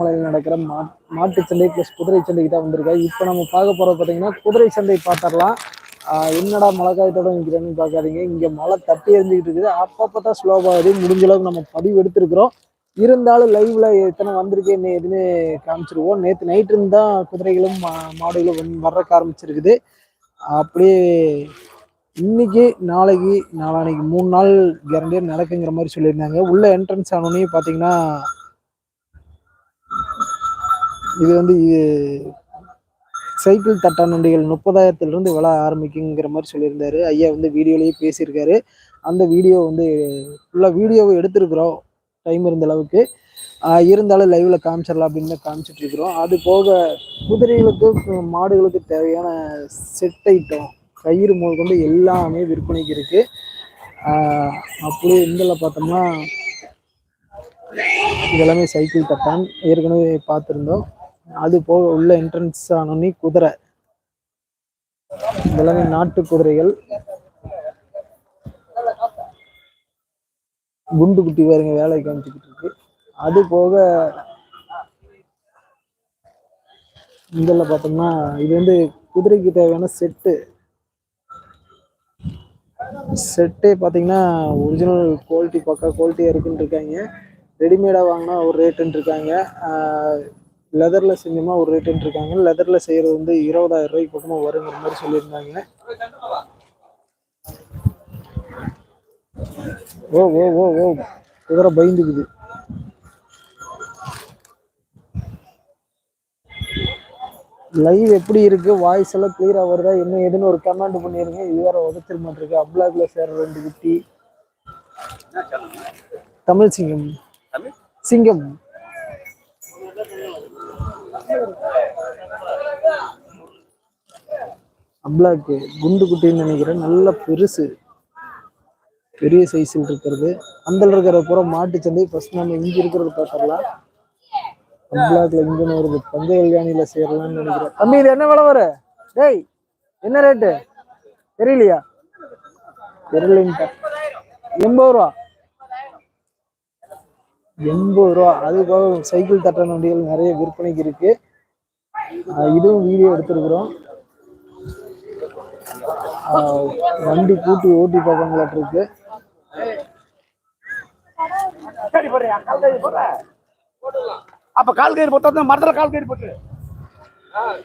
மலையில் நடக்கிற மா மாட்டு சந்தை ப்ளஸ் குதிரை சந்தைக்கு தான் வந்திருக்கேன் இப்போ நம்ம பார்க்க போகிறது பார்த்தீங்கன்னா குதிரை சந்தை பார்த்துடலாம். என்னடா மழை காயத்தோட நிற்கிறேன்னு பார்க்காதீங்க. இங்கே மழை தட்டி எரிஞ்சுக்கிட்டு இருக்குது. அப்பப்போ தான் ஸ்லோவாகுது முடிஞ்ச அளவுக்கு நம்ம பதிவு எடுத்திருக்கிறோம். இருந்தாலும் லைவ்ல எத்தனை வந்திருக்கு என்ன எதுன்னு காமிச்சிருவோம். நேற்று நைட்டு இருந்து தான் குதிரைகளும் மா- மாடுகளும் வந் வர்றக்க ஆரம்பிச்சிருக்குது. அப்படியே இன்னைக்கு நாளைக்கு நாளானைக்கு மூணு நாள் கேரண்டியாக நடக்குங்கிற மாதிரி சொல்லியிருந்தாங்க. உள்ள என்ட்ரன்ஸ் ஆனோடனே பார்த்தீங்கன்னா இது வந்து இது- சைக்கிள் தட்டான் நொண்டிகள் முப்பதாயிரத்துலேருந்து விழ ஆரம்பிக்குங்கிற மாதிரி சொல்லியிருந்தாரு. ஐயா வந்து வீடியோலேயே பேசியிருக்காரு. அந்த வீடியோ வந்து ஃபுல்லாக வீடியோவை எடுத்திருக்கிறோம். டைம் இருந்த அளவுக்கு. இருந்தாலும் லைவ்ல காமிச்சிடலாம் அப்படின்னு தான் காமிச்சிட்டு இருக்கிறோம். அது போக குதிரைகளுக்கு மாடுகளுக்கு தேவையான செட் ஐட்டம் கயிறு முதல் கொண்டு எல்லாமே விற்பனைக்கு இருக்கு. அப்படியே இந்தில் பார்த்தோம்னா இதெல்லாமே சைக்கிள் தட்டான். ஏற்கனவே பார்த்துருந்தோம். அது போக உள்ள என்ட்ரன்ஸ் ஆனோடனே குதிரை. இதெல்லாமே நாட்டு குதிரைகள். குண்டு குட்டி பாருங்க வேலை காமிச்சுக்கிட்டு இருக்கு. அது போக இதில் பார்த்தோம்னா இது வந்து குதிரைக்கு தேவையான செட்டு. செட்டே பார்த்தீங்கன்னா ஒரிஜினல் குவாலிட்டி பக்கா குவாலிட்டியாக இருக்குன்னு இருக்காங்க. ரெடிமேடாக வாங்கினா ஒரு ரேட்டுன்னு இருக்காங்க. லெதரில் செஞ்சோம்னா ஒரு ரேட்டுன்னு இருக்காங்க லெதரில் செய்கிறது வந்து இருபதாயிரம் ரூபாய்க்கு பக்கமாக வருங்கிற மாதிரி சொல்லியிருந்தாங்க. ஓ ஓ ஓ ஓ. குதிரை பயந்துக்குது லைவ் எப்படி இருக்கு? வாய்ஸ் எல்லாம் கிளியரா வருதா? என்ன ஏதுன்னு ஒரு கமெண்ட் பண்ணிருங்க. இது வேற உதச்சிட மாட்டிருக்கு. அப்ளாக்ல சேர்ற ரெண்டு குட்டி. தமிழ் சிங்கம். சிங்கம். அப்ளாக்கு குண்டு குட்டின்னு நினைக்கிறேன் நல்ல பெருசு. பெரிய சைஸில் இருக்கிறது. அந்த இருக்கிற புறம் மாட்டு சந்தை. ஃபர்ஸ்ட் நம்ம இங்க இருக்கிறது பார்த்துடலாம். அப்ளாக்ல இங்கன்னு வருது. பஞ்ச கல்யாணியில சேரலாம்னு நினைக்கிறேன். தம்பி இது என்ன விலை வர டேய் என்ன ரேட்டு தெரியலையா? தெரியலன்ட்டா எண்பது ரூபா. எண்பது ரூபா அது போக சைக்கிள் தட்டான வண்டிகள் நிறைய விற்பனைக்கு இருக்கு இதுவும் வீடியோ எடுத்திருக்கிறோம் வண்டி கூட்டி ஓட்டி பார்ப்பாங்களாட்டு இருக்கு அப்ப கால் கயிறு போட்டா மரத்துல கால் கயிறு போட்டு ஆஹ்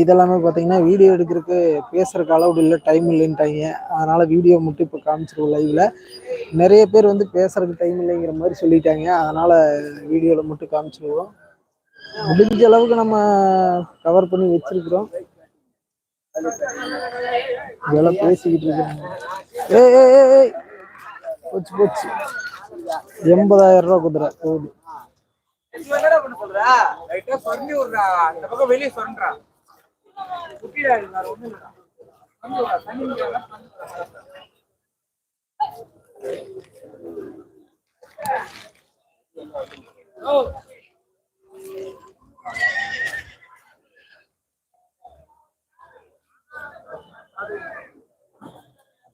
இதெல்லாமே பார்த்தீங்கன்னா வீடியோ எடுக்கிறதுக்கு பேசுறதுக்கு அளவுடு இல்லை டைம் இல்லைன்ட்டாங்க. அதனால வீடியோ மட்டும் இப்போ காமிச்சிருவோம் லைவ்ல நிறைய பேர் வந்து பேசுறதுக்கு டைம் இல்லைங்கிற மாதிரி சொல்லிட்டாங்க. அதனால வீடியோவில் மட்டும் காமிச்சிருவோம். முடிஞ்ச அளவுக்கு நம்ம கவர் பண்ணி வச்சிருக்கிறோம். இதெல்லாம் பேசிக்கிட்டு இருக்காங்க ஏ ஏ ஏய் போச்சு போச்சு. எண்பதாயிரம் ரூபா குதிரை போகுது வெளியே சொல்றா. குட்டிடா இல்லடா.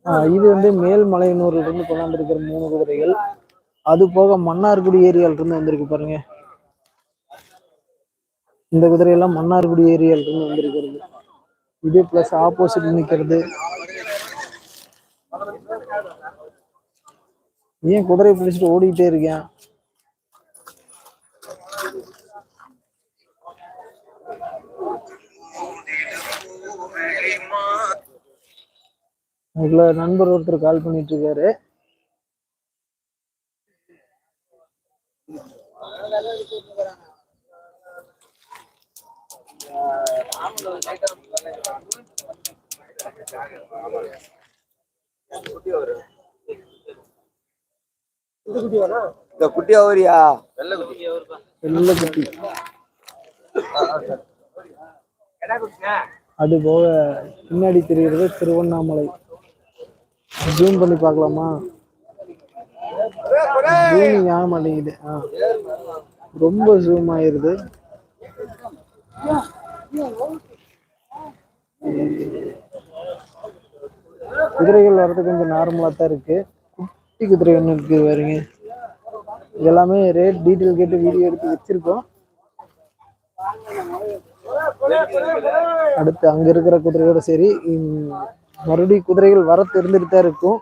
ஆஹ் இது வந்து மேல்மலையனூர்ல இருந்து கொண்டாந்துருக்கிற மூணு குதிரைகள். அது போக மன்னார்குடி ஏரியால இருந்து வந்திருக்கு பாருங்க. இந்த குதிரையெல்லாம் மன்னார்குடி ஏரியால வந்திருக்கிறது. இது பிளஸ் ஆப்போசிட் நிக்கிறது. ஏன் குதிரையை பிடிச்சிட்டு ஓடிக்கிட்டே இருக்கேன்? அதுக்குள்ள நண்பர் ஒருத்தர் கால் பண்ணிட்டு இருக்காரு இந்த குட்டி அவரியா? வெள்ள குட்டி எடா குட்டிங்க அது போக பின்னாடி தெரிகிறது திருவண்ணாமலை. ஜூம் பண்ணி பார்க்கலாமா? ஜூமிங் ஆக மாட்டேங்குது ரொம்ப ஜூம் ஆயிருது. குதிரைகள் வர்றது கொஞ்சம் நார்மலாக தான் இருக்குது குட்டி குதிரை ஒன்று இருக்குது பாருங்க. எல்லாமே ரேட் டீட்டெயில் கேட்டு வீடியோ எடுத்து வச்சிருக்கோம். அடுத்து அங்கே இருக்கிற குதிரையோட சரி மறுபடியும் குதிரைகள் வர இருந்துட்டு தான் இருக்கும்.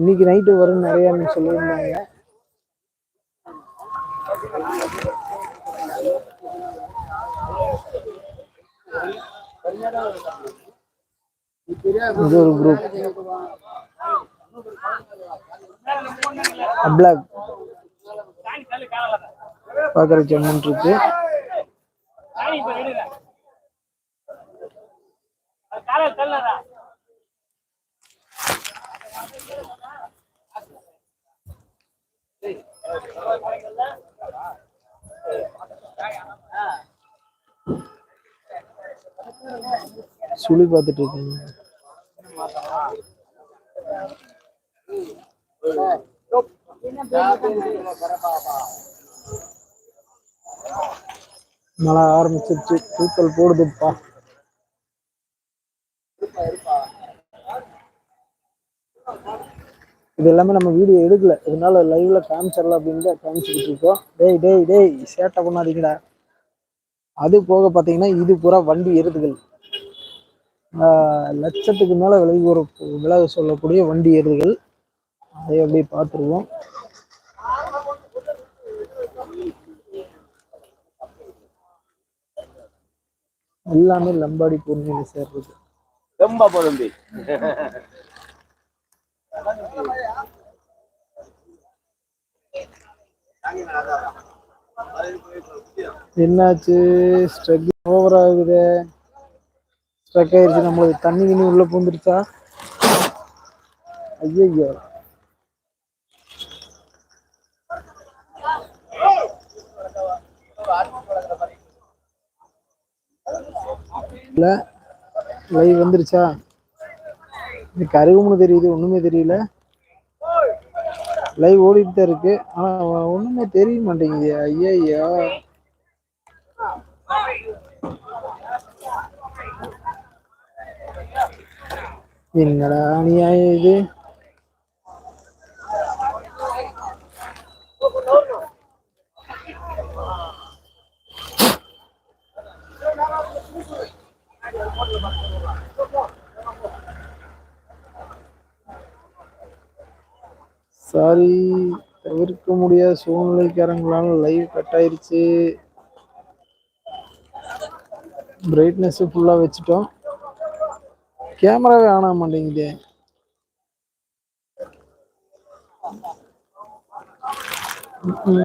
இன்னைக்கு நைட்டு வரும் நிறையான்னு சொல்லியிருந்தாங்க. இது ஒரு குரூப் பிளாக் பார்க்குற ஜம்முன் இருக்கு Yeah. சுழி பார்த்துட்டு இருக்கேன். மழை ஆரம்பிச்சிருச்சு. தூக்கல் போடுதுப்பா. இது எல்லாமே நம்ம வீடியோ எடுக்கல. இதனால லைவ்ல காமிச்சிடலாம் அப்படின்னு தான் காமிச்சுக்கிட்டு இருக்கோம். டேய் டேய் டேய் சேட்டை பண்ணாதீங்கடா. அது போக பார்த்தீங்கன்னா இது பூரா வண்டி எருதுகள் ஆஹ் லட்சத்துக்கு மேல விலை ஒரு விலை சொல்லக்கூடிய வண்டி எருதுகள் அதை அப்படியே பார்த்துருவோம். எல்லாமே லம்பாடி பூர்ணியில் சேர்றது. ரொம்ப பொருந்தி. என்னாச்சு? ஸ்ட்ரக் ஓவர் ஆகுது. ஸ்ட்ரக் ஆயிருச்சு நம்மளுக்கு. தண்ணி கிண்ணி உள்ள பூந்துருச்சா? ஐயோ இல்ல லைவ் வந்துருச்சா? இது கருகும்னு தெரியுது ஒண்ணுமே தெரியல. லைவ் ஓடிட்டு தான் இருக்கு. ஆனா ஒண்ணுமே தெரிய மாட்டேங்குது. ஐயா என்னடா அநியாயம் இது? சாரி தவிர்க்க முடியாத சூழ்நிலைக்காரங்களால லைவ் கட் ஆயிருச்சு. பிரைட்னஸ் ஃபுல்லா வச்சுட்டோம். கேமராவே ஆன மாட்டேங்குது. ம்